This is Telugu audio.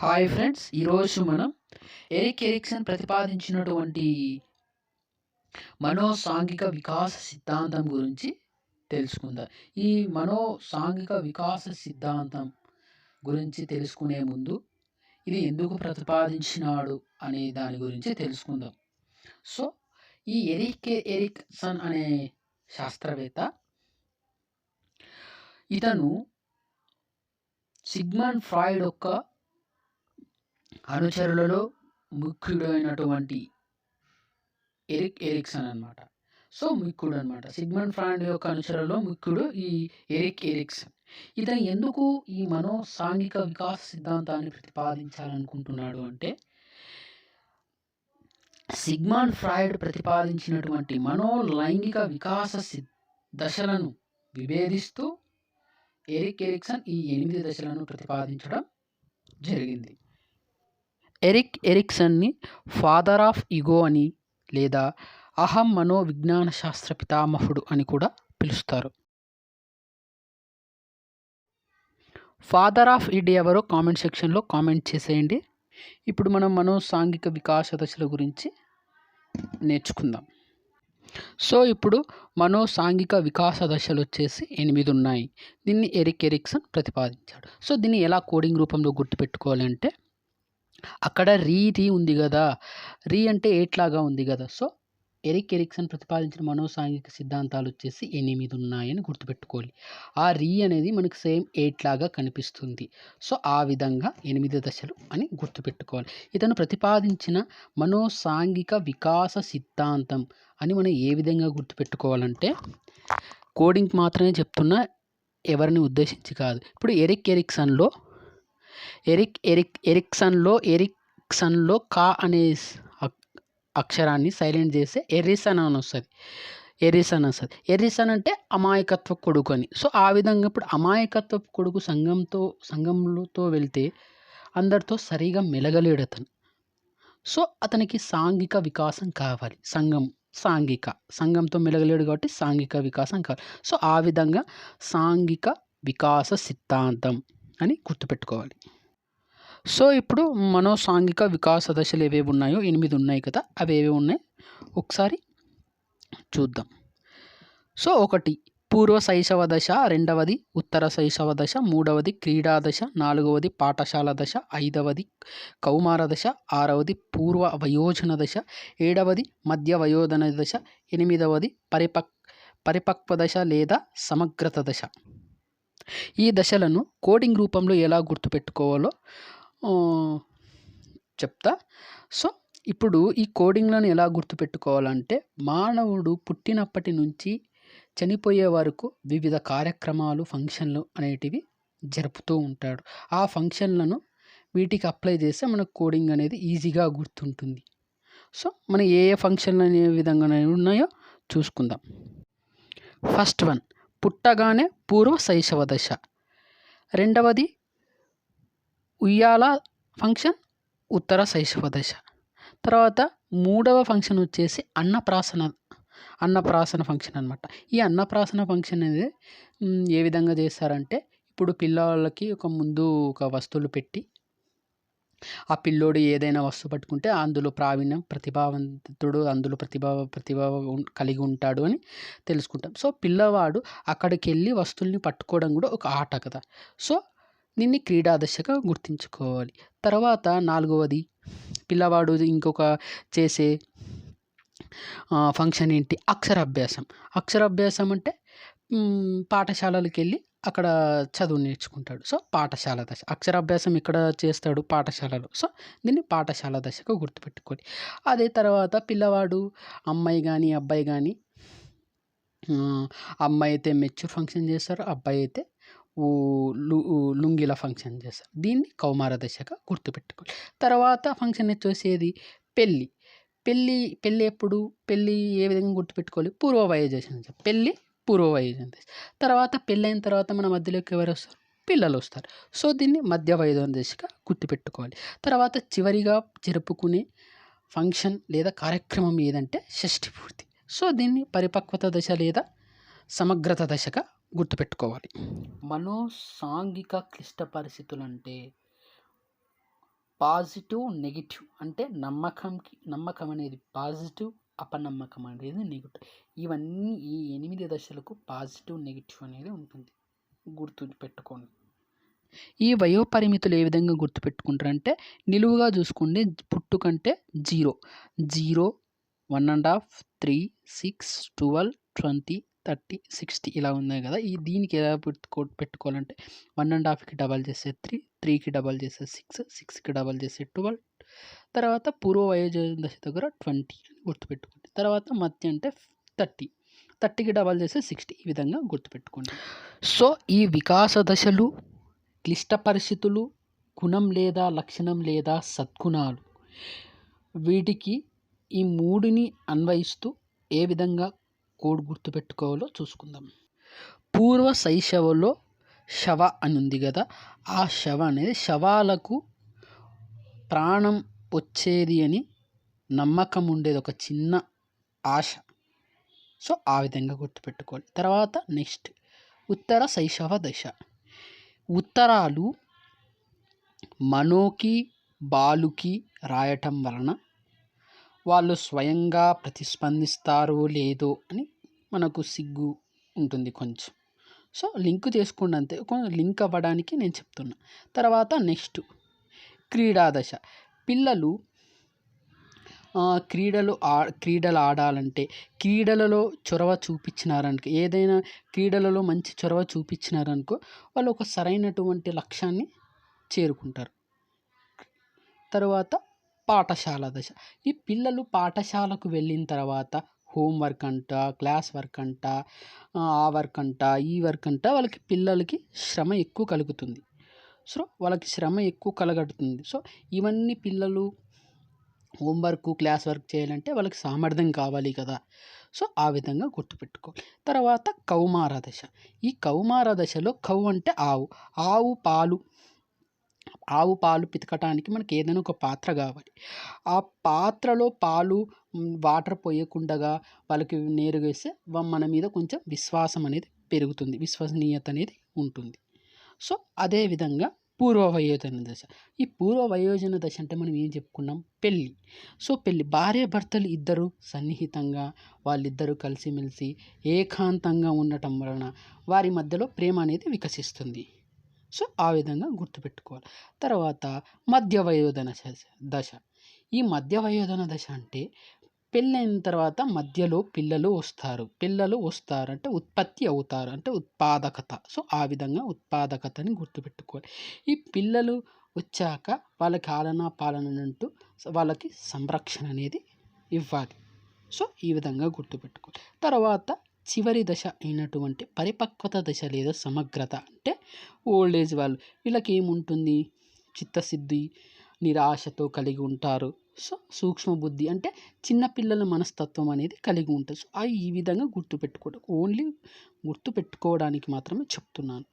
హాయ్ ఫ్రెండ్స్ ఈరోజు మనం ఎరిక్ ఎరిక్సన్ ప్రతిపాదించినటువంటి మనోసాంఘిక వికాస సిద్ధాంతం గురించి తెలుసుకుందాం. ఈ మనోసాంఘిక వికాస సిద్ధాంతం గురించి తెలుసుకునే ముందు ఇది ఎందుకు ప్రతిపాదించినాడు అనే దాని గురించి తెలుసుకుందాం. సో ఈ ఎరిక్ ఎరిక్సన్ అనే శాస్త్రవేత్త ఇతను సిగ్మండ్ ఫ్రాయిడ్ యొక్క అనుచరులలో ముఖ్యుడైనటువంటి ఎరిక్ ఎరిక్సన్ అనమాట సో ముఖ్యుడు అనమాట సిగ్మండ్ ఫ్రాయిడ్ యొక్క అనుచరులలో ముఖ్యుడు ఈ ఎరిక్ ఎరిక్సన్. ఇతను ఎందుకు ఈ మనో సాంఘిక వికాస సిద్ధాంతాన్ని ప్రతిపాదించాలనుకుంటున్నాడు అంటే సిగ్మాన్ ఫ్రాయిడ్ ప్రతిపాదించినటువంటి మనో లైంగిక వికాస దశలను విభేదిస్తూ ఎరిక్ ఎరిక్సన్ ఈ ఎనిమిది దశలను ప్రతిపాదించడం జరిగింది. ఎరిక్ ఎరిక్సన్ని ఫాదర్ ఆఫ్ ఇగో అని లేదా అహం మనోవిజ్ఞాన శాస్త్ర పితామహుడు అని కూడా పిలుస్తారు. ఫాదర్ ఆఫ్ ఇడ్ ఎవరో కామెంట్ సెక్షన్లో కామెంట్ చేసేయండి. ఇప్పుడు మనం మనో సాంఘిక వికాస దశల గురించి నేర్చుకుందాం. సో ఇప్పుడు మనో సాంఘిక వికాస దశలు వచ్చేసి ఎనిమిది ఉన్నాయి. దీన్ని ఎరిక్ ఎరిక్సన్ ప్రతిపాదించాడు. సో దీన్ని ఎలా కోడింగ్ రూపంలో గుర్తుపెట్టుకోవాలంటే అక్కడ రీ రీ ఉంది కదా రీ అంటే ఎట్లాగా ఉంది కదా సో ఎరిక్ ఎరిక్సన్ ప్రతిపాదించిన మనోసాంఘిక సిద్ధాంతాలు వచ్చేసి ఎనిమిది ఉన్నాయని గుర్తుపెట్టుకోవాలి. ఆ రీ అనేది మనకు సేమ్ ఎయిట్ లాగా కనిపిస్తుంది. సో ఆ విధంగా ఎనిమిది దశలు అని గుర్తుపెట్టుకోవాలి. ఇతను ప్రతిపాదించిన మనోసాంఘిక వికాస సిద్ధాంతం అని మనం ఏ విధంగా గుర్తుపెట్టుకోవాలంటే కోడింగ్ మాత్రమే చెప్తున్నా ఎవరిని ఉద్దేశించి కాదు. ఇప్పుడు ఎరిక్ ఎరిక్సన్లో ఎరిక్ ఎరిక్ ఎరిక్సన్లో ఎరిక్సన్లో కా అనే అక్షరాన్ని సైలెంట్ చేస్తే ఎరిసన్ అని వస్తుంది. ఎరిసన్ వస్తుంది. ఎరిసన్ అంటే అమాయకత్వ కొడుకు అని. సో ఆ విధంగా ఇప్పుడు అమాయకత్వ కొడుకు సంఘంతో సంఘంతో వెళ్తే అందరితో సరిగా మెలగలేడు అతను. సో అతనికి సాంఘిక వికాసం కావాలి. సంఘం సాంఘిక. సంఘంతో మెలగలేడు కాబట్టి సాంఘిక వికాసం కావాలి. సో ఆ విధంగా సాంఘిక వికాస సిద్ధాంతం. అని గుర్తుపెట్టుకోవాలి. సో ఇప్పుడు మనోసాంఘిక వికాస దశలు ఏవేవి ఉన్నాయో ఎనిమిది ఉన్నాయి కదా అవి ఏవి ఉన్నాయి? ఒకసారి చూద్దాం. సో ఒకటి పూర్వ శైశవ దశ రెండవది ఉత్తర శైశవ దశ మూడవది క్రీడా దశ నాలుగవది పాఠశాల దశ ఐదవది కౌమార దశ ఆరవది పూర్వ వయోజన దశ ఏడవది మధ్య వయోధన దశ ఎనిమిదవది పరిపక్ పరిపక్వ దశ లేదా సమగ్రత దశ. ఈ దశలను కోడింగ్ రూపంలో ఎలా గుర్తుపెట్టుకోవాలో చెప్తా. సో ఇప్పుడు ఈ కోడింగ్లను ఎలా గుర్తుపెట్టుకోవాలంటే మానవుడు పుట్టినప్పటి నుంచి చనిపోయే వరకు వివిధ కార్యక్రమాలు ఫంక్షన్లు అనేటివి జరుపుతూ ఉంటాడు. ఆ ఫంక్షన్లను వీటికి అప్లై చేస్తే మనకు కోడింగ్ అనేది ఈజీగా గుర్తుంటుంది. సో మన ఏ ఏ ఫంక్షన్లు అనే విధంగా ఉన్నాయో చూసుకుందాం. ఫస్ట్ వన్ పుట్టగానే పూర్వ శైశవ దశ. రెండవది ఉయ్యాల ఫంక్షన్ ఉత్తర శైశవ దశ. తర్వాత మూడవ ఫంక్షన్ వచ్చేసి అన్నప్రాసన అన్నప్రాసన ఫంక్షన్ అనమాట ఈ అన్నప్రాసన ఫంక్షన్ అనేది ఏ విధంగా చేస్తారంటే ఇప్పుడు పిల్లలకి ఒక ముందు ఒక వస్తువులు పెట్టి ఆ పిల్లోడు ఏదైనా వస్తువు పట్టుకుంటే అందులో ప్రావీణ్యం ప్రతిభావంతుడు అందులో ప్రతిభ ప్రతిభ కలిగి ఉంటాడు అని తెలుసుకుంటాం. సో పిల్లవాడు అక్కడికి వెళ్ళి వస్తువుల్ని పట్టుకోవడం కూడా ఒక ఆట కదా సో దీన్ని క్రీడా గుర్తించుకోవాలి గుర్తుంచుకోవాలి. తర్వాత నాలుగవది పిల్లవాడు ఇంకొక చేసే ఫంక్షన్ ఏంటి? అక్షరాభ్యాసం. అక్షరాభ్యాసం అంటే పాఠశాలలకు వెళ్ళి అక్కడ చదువు నేర్చుకుంటాడు. సో పాఠశాల దశ. అక్షరాభ్యాసం ఇక్కడ చేస్తాడు పాఠశాలలో. సో దీన్ని పాఠశాల దశగా గుర్తుపెట్టుకోండి. అదే తర్వాత పిల్లవాడు అమ్మాయి కానీ అబ్బాయి కానీ అమ్మాయి అయితే మెచ్యూర్ ఫంక్షన్ చేస్తారు అబ్బాయి అయితే లుంగిల ఫంక్షన్ చేస్తారు. దీన్ని కౌమార దశగా గుర్తుపెట్టుకోండి. తర్వాత ఫంక్షన్ వచ్చేసేది పెళ్ళి. పెళ్ళి పెళ్ళి ఎప్పుడు? పెళ్ళి ఏ విధంగా గుర్తుపెట్టుకోవాలి? పూర్వ వయోజన పెళ్ళి పూర్వ వయోజన తర్వాత పెళ్ళైన తర్వాత మన మధ్యలోకి ఎవరు వస్తారు? పిల్లలు వస్తారు. సో దీన్ని మధ్య వయోజన దశగా గుర్తుపెట్టుకోవాలి. తర్వాత చివరిగా జరుపుకునే ఫంక్షన్ లేదా కార్యక్రమం ఏదంటే షష్ఠి పూర్తి. సో దీన్ని పరిపక్వత దశ లేదా సమగ్రత దశగా గుర్తుపెట్టుకోవాలి. మనో సాంఘిక క్లిష్ట పరిస్థితులు అంటే పాజిటివ్ నెగిటివ్ అంటే నమ్మకంకి నమ్మకం అనేది పాజిటివ్ అపనమ్మకం అనేది నెగిటివ్ ఇవన్నీ ఈ ఎనిమిది దశలకు పాజిటివ్ నెగిటివ్ అనేది ఉంటుంది. గుర్తు పెట్టుకోండి ఈ వయోపరిమితులు ఏ విధంగా గుర్తుపెట్టుకుంటారంటే నిలువుగా చూసుకోండి పుట్టుకంటే zero. Zero one and half three six twelve twenty thirty sixty ఇలా ఉన్నాయి కదా. ఈ దీనికి ఎలా పెట్టుకో పెట్టుకోవాలంటే వన్ అండ్ హాఫ్కి డబల్ చేసే త్రీ త్రీకి డబల్ చేసే సిక్స్ సిక్స్కి డబల్ చేసే ట్వెల్వ్ తర్వాత పూర్వ వయోజన దశ దగ్గర ట్వంటీ అని గుర్తుపెట్టుకోండి. తర్వాత మధ్య అంటే థర్టీ. థర్టీకి డబల్ చేస్తే సిక్స్టీ. ఈ విధంగా గుర్తుపెట్టుకోండి. సో ఈ వికాస దశలు క్లిష్ట పరిస్థితులు గుణం లేదా లక్షణం లేదా సద్గుణాలు వీటికి ఈ మూడుని అన్వయిస్తూ ఏ విధంగా కోడ్ గుర్తుపెట్టుకోవాలో చూసుకుందాం. పూర్వ శైశవలో శవ అని ఉంది కదా ఆ శవ అనేది శవాలకు ప్రాణం వచ్చేది అని నమ్మకం ఉండేది ఒక చిన్న ఆశ. సో ఆ విధంగా గుర్తుపెట్టుకోవాలి తర్వాత నెక్స్ట్ ఉత్తర శైశవ దశ. ఉత్తరాలు మనోకి బాలుకి రాయటం వలన వాళ్ళు స్వయంగా ప్రతిస్పందిస్తారో లేదో అని మనకు సిగ్గు ఉంటుంది కొంచెం. సో లింక్ చేసుకోండి అంతే. లింక్ అవ్వడానికి నేను చెప్తున్నా. తర్వాత నెక్స్ట్ క్రీడా దశ పిల్లలు క్రీడలు ఆ క్రీడలు ఆడాలంటే క్రీడలలో చొరవ చూపించినారనుకో ఏదైనా క్రీడలలో మంచి చొరవ చూపించినారనుకో వాళ్ళు ఒక సరైనటువంటి లక్ష్యాన్ని చేరుకుంటారు. తర్వాత పాఠశాల దశ. ఈ పిల్లలు పాఠశాలకు వెళ్ళిన తర్వాత హోంవర్క్ అంట క్లాస్ వర్క్ అంట ఆ వర్క్ అంట ఈ వర్క్ అంట వాళ్ళకి పిల్లలకి శ్రమ ఎక్కువ కలుగుతుంది. సో వాళ్ళకి శ్రమ ఎక్కువ కలగడుతుంది. సో ఇవన్నీ పిల్లలు హోంవర్క్ క్లాస్ వర్క్ చేయాలంటే వాళ్ళకి సామర్థ్యం కావాలి కదా. సో ఆ విధంగా గుర్తుపెట్టుకోవాలి. తర్వాత కౌమార దశ. ఈ కౌమార దశలో కౌ అంటే ఆవు. ఆవు పాలు. ఆవు పాలు పితకటానికి మనకి ఏదైనా ఒక పాత్ర కావాలి. ఆ పాత్రలో పాలు వాటర్ పోయకుండగా వాళ్ళకి నేరుగా వేస్తే మన మీద కొంచెం విశ్వాసం అనేది పెరుగుతుంది. విశ్వసనీయత అనేది ఉంటుంది. సో అదేవిధంగా పూర్వ వయోజన దశ. ఈ పూర్వ వయోజన దశ అంటే మనం ఏం చెప్పుకున్నాం? పెళ్ళి. సో పెళ్ళి భార్య భర్తలు ఇద్దరు సన్నిహితంగా వాళ్ళిద్దరూ కలిసిమెలిసి ఏకాంతంగా ఉండటం వలన వారి మధ్యలో ప్రేమ అనేది వికసిస్తుంది. సో ఆ విధంగా గుర్తుపెట్టుకోవాలి. తర్వాత మధ్య వయోధన దశ. ఈ మధ్య వయోధన దశ అంటే పెళ్ళైన తర్వాత మధ్యలో పిల్లలు వస్తారు. పిల్లలు వస్తారు అంటే ఉత్పత్తి అవుతారు. అంటే ఉత్పాదకత. సో ఆ విధంగా ఉత్పాదకతని గుర్తుపెట్టుకోవాలి. ఈ పిల్లలు వచ్చాక వాళ్ళకి ఆలన పాలన అంటూ వాళ్ళకి సంరక్షణ అనేది ఇవ్వాలి. సో ఈ విధంగా గుర్తుపెట్టుకోవాలి. తర్వాత చివరి దశ అయినటువంటి పరిపక్వత దశ లేదా సమగ్రత. అంటే ఓల్డ్ ఏజ్ వాళ్ళు వీళ్ళకి ఏముంటుంది? చిత్తశుద్ధి నిరాశతో కలిగి ఉంటారు. సో సూక్ష్మ బుద్ధి అంటే చిన్నపిల్లల మనస్తత్వం అనేది కలిగి ఉంటుంది. సో ఈ విధంగా గుర్తుపెట్టుకోవడం ఓన్లీ గుర్తుపెట్టుకోవడానికి మాత్రమే చెప్తున్నాను.